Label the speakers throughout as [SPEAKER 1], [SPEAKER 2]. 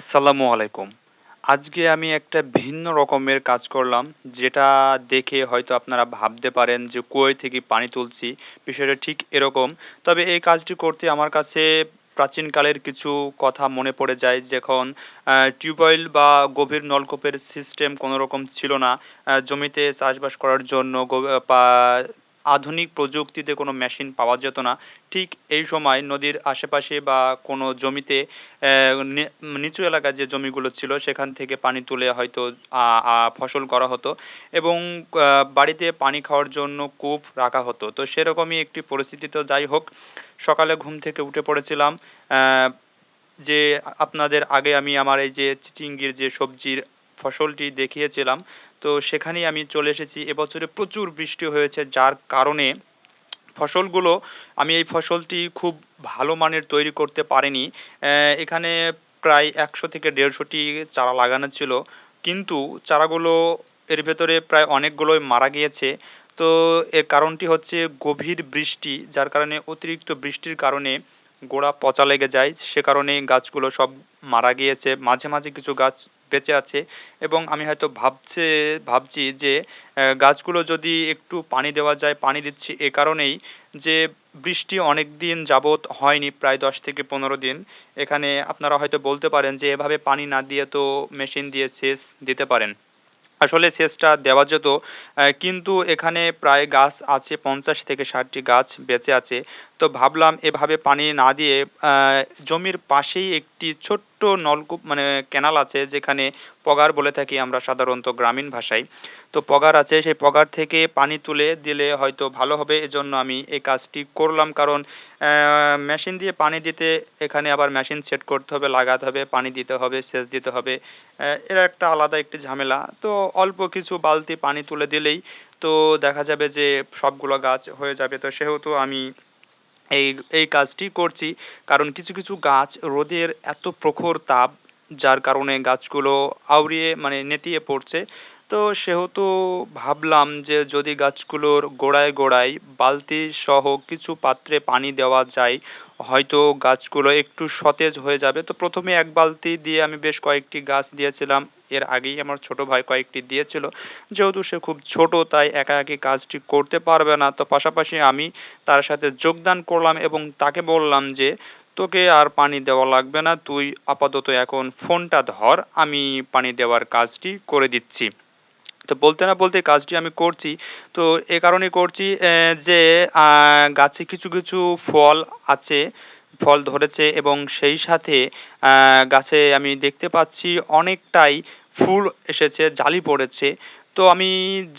[SPEAKER 1] আসসালামু আলাইকুম। আজকে আমি একটা ভিন্ন রকমের কাজ করলাম, যেটা দেখে হয়তো আপনারা ভাবতে পারেন যে কই থেকে পানি তুলছি, বিষয়টা ঠিক এরকম। তবে এই কাজটি করতে আমার কাছে প্রাচীনকালের কিছু কথা মনে পড়ে যায়। যখন টিউবওয়েল বা গভীর নলকূপের সিস্টেম কোনো রকম ছিল না। জমিতে চাষবাস করার জন্য আধুনিক প্রযুক্তিতে কোনো মেশিন পাওয়া যেত না। ঠিক এই সময় নদীর আশেপাশে বা কোনো জমিতে নিচু এলাকায় যে জমিগুলো ছিল সেখান থেকে পানি তুলে হয়তো ফসল করা হতো এবং বাড়িতে পানি খাওয়ার জন্য কূপ রাখা হতো। তো সেরকমই একটি পরিস্থিতি তো যাই হোক, সকালে ঘুম থেকে উঠে পড়েছিলাম। যে আপনাদের আগে আমি আমার এই যে চিচিঙ্গির যে সবজির ফসলটি দেখিয়েছিলাম, তো সেখানেই আমি চলে এসেছি। এবছরে প্রচুর বৃষ্টি হয়েছে যার কারণে ফসলগুলো আমি এই ফসলটি খুব ভালো মানের তৈরি করতে পারিনি। এখানে প্রায় ১০০ থেকে দেড়শোটি চারা লাগানো ছিল। কিন্তু চারাগুলো এর ভেতরে প্রায় অনেকগুলোই মারা গিয়েছে। তো এর কারণটি হচ্ছে গভীর বৃষ্টি, যার কারণে অতিরিক্ত বৃষ্টির কারণে গোড়া পচা লেগে যায়। সে কারণেই গাছগুলো সব মারা গিয়েছে। মাঝে, মাঝে কিছু গাছ বেঁচে আছে এবং আমি হয়তো ভাবছে ভাবছি যে গাছগুলো যদি একটু পানি দেওয়া যায়, পানি দিচ্ছি এ কারণেই যে বৃষ্টি অনেক দিন যাবৎ হয়নি, প্রায় ১০ থেকে ১৫ দিন। এখানে আপনারা হয়তো বলতে পারেন যে এভাবে পানি না দিয়ে তো মেশিন দিয়ে সেচ দিতে পারেন। আসলে সেচটা দেওয়া যেত কিন্তু এখানে প্রায় গাছ আছে ৫০ থেকে ষাটটি গাছ বেঁচে আছে। তো ভাবলাম এভাবে পানি না দিয়ে জমির পাশেই একটি ছোট্ট নলকূপ মানে ক্যানাল আছে যেখানে পগার বলে থাকি আমরা সাধারণত গ্রামীণ ভাষায়। তো পগার আছে সেই পগার থেকে পানি তুলে দিলে হয়তো ভালো হবে এজন্য আমি এই কাজটি করলাম। কারণ মেশিন দিয়ে পানি দিতে এখানে আবার মেশিন সেট করতে হবে, লাগাতে হবে, পানি দিতে হবে, সেচ দিতে হবে। এর একটা আলাদা একটি ঝামেলা। তো অল্প কিছু বালতি পানি তুলে দিলেই তো দেখা যাবে যে সবগুলো গাছ হয়ে যাবে। তো সেহেতু আমি এই এই কাজটি করছি। কারণ কিছু, কিছু গাছ রোদের এত প্রখর তাপ যার কারণে গাছগুলো আউড়িয়ে মানে নেতিয়ে পড়ছে। তো সেহেতু ভাবলাম যে যদি গাছগুলোর গোড়ায়, গোড়ায় বালতি সহ কিছু পাত্রে পানি দেওয়া যায়, হয়তো গাছগুলো একটু সতেজ হয়ে যাবে। তো প্রথমে এক বালতি দিয়ে আমি বেশ কয়েকটি গাছ দিয়েছিলাম। এর আগেই আমার ছোট ভাই কয়েকটি দিয়েছিল। যেহেতু সে খুব ছোট তাই একা একি কাজটি করতে পারবে না। তো পাশাপাশি আমি তার সাথে যোগদান করলাম এবং তাকে বললাম যে, "তোকে আর পানি দেওয়া লাগবে না। তুই আপাতত এখন ফোনটা ধর, আমি পানি দেওয়ার কাজটি করে দিচ্ছি।" তো বলতে না বলতেই কাজটি আমি করছি। তো এ কারণেই করছি যে গাছে কিছু, কিছু ফল আছে, ফল ধরেছে এবং সেই সাথে গাছে আমি দেখতে পাচ্ছি অনেকটাই ফুল এসেছে, জালি পড়েছে। তো আমি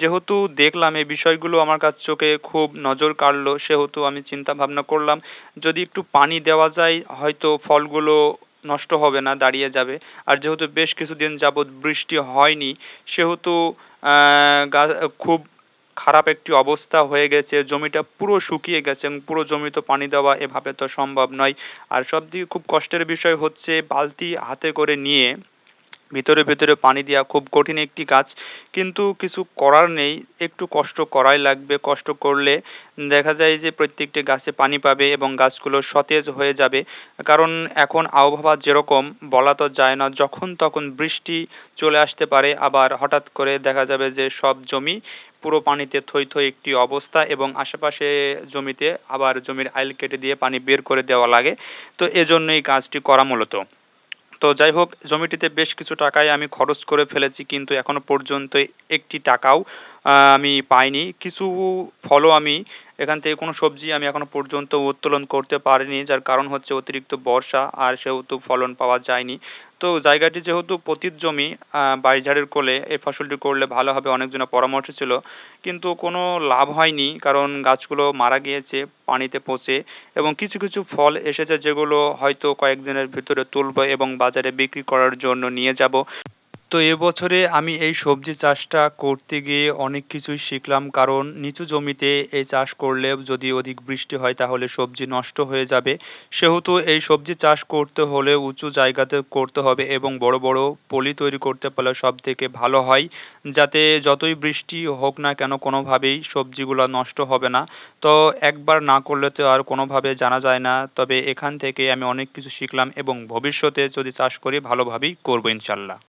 [SPEAKER 1] যেহেতু দেখলাম এই বিষয়গুলো আমার কাছ চোখে খুব নজর কাড়লো, সেহেতু আমি চিন্তা ভাবনা করলাম যদি একটু পানি দেওয়া যায় হয়তো ফলগুলো নষ্ট হবে না, দাঁড়িয়ে যাবে। আর যেহেতু বেশ কিছুদিন যাবৎ বৃষ্টি হয়নি, সেহেতু খুব খারাপ একটি অবস্থা হয়ে গেছে। জমিটা পুরো শুকিয়ে গেছে এবং পুরো জমি তো পানি দেওয়া এভাবে তো সম্ভব নয়। আর সবথেকে খুব কষ্টের বিষয় হচ্ছে বালতি হাতে করে নিয়ে ভিতরে, ভিতরে পানি দেওয়া খুব কঠিন একটি কাজ। কিন্তু কিছু করার নেই, একটু কষ্ট করাই লাগবে। কষ্ট করলে দেখা যায় যে প্রত্যেকটি গাছে পানি পাবে এবং গাছগুলো সতেজ হয়ে যাবে। কারণ এখন আবহাওয়া যেরকম বলা তো যায় না, যখন তখন বৃষ্টি চলে আসতে পারে। আবার হঠাৎ করে দেখা যাবে যে সব জমি পুরো পানিতে থই, থই একটি অবস্থা এবং আশেপাশে জমিতে আবার জমির আইল কেটে দিয়ে পানি বের করে দেওয়া লাগে। তো এজন্যই কাজটি করা মূলত। তো যাই হোক, জমিটিতে বেশ কিছু টাকাই আমি খরচ করে ফেলেছি, কিন্তু এখনও পর্যন্ত একটি টাকাও আমি পাইনি। কিছু ফলও আমি এখান থেকে, কোনো সবজি আমি এখনও পর্যন্ত উত্তোলন করতে পারিনি। যার কারণ হচ্ছে অতিরিক্ত বর্ষা, আর সেহেতু ফলন পাওয়া যায়নি। তো জায়গাটি যেহেতু পতিত জমি বাঁশঝাড়ের কোলে এই ফসলটি করলে ভালো হবে অনেকজনের পরামর্শ ছিল। কিন্তু কোনো লাভ হয়নি কারণ গাছগুলো মারা গিয়েছে পানিতে পচে এবং কিছু, কিছু ফল এসেছে যেগুলো হয়তো কয়েকদিনের ভিতরে তুলবো এবং বাজারে বিক্রি করার জন্য নিয়ে যাব। তো এবছরে আমি এই সবজি চাষটা করতে গিয়ে অনেক কিছুই শিখলাম। কারণ নিচু জমিতে এই চাষ করলে যদি অধিক বৃষ্টি হয় তাহলে সবজি নষ্ট হয়ে যাবে। সেহেতু এই সবজি চাষ করতে হলে উঁচু জায়গাতে করতে হবে এবং বড় বড় পলি তৈরি করতে পারলে সব থেকে ভালো হয়। যাতে যতই বৃষ্টি হোক না কেন কোনোভাবেই সবজিগুলো নষ্ট হবে না। তো একবার না করলে তো আর কোনোভাবে জানা যায় না। তবে এখান থেকে আমি অনেক কিছু শিখলাম এবং ভবিষ্যতে যদি চাষ করি ভালোভাবেই করব ইনশাল্লাহ।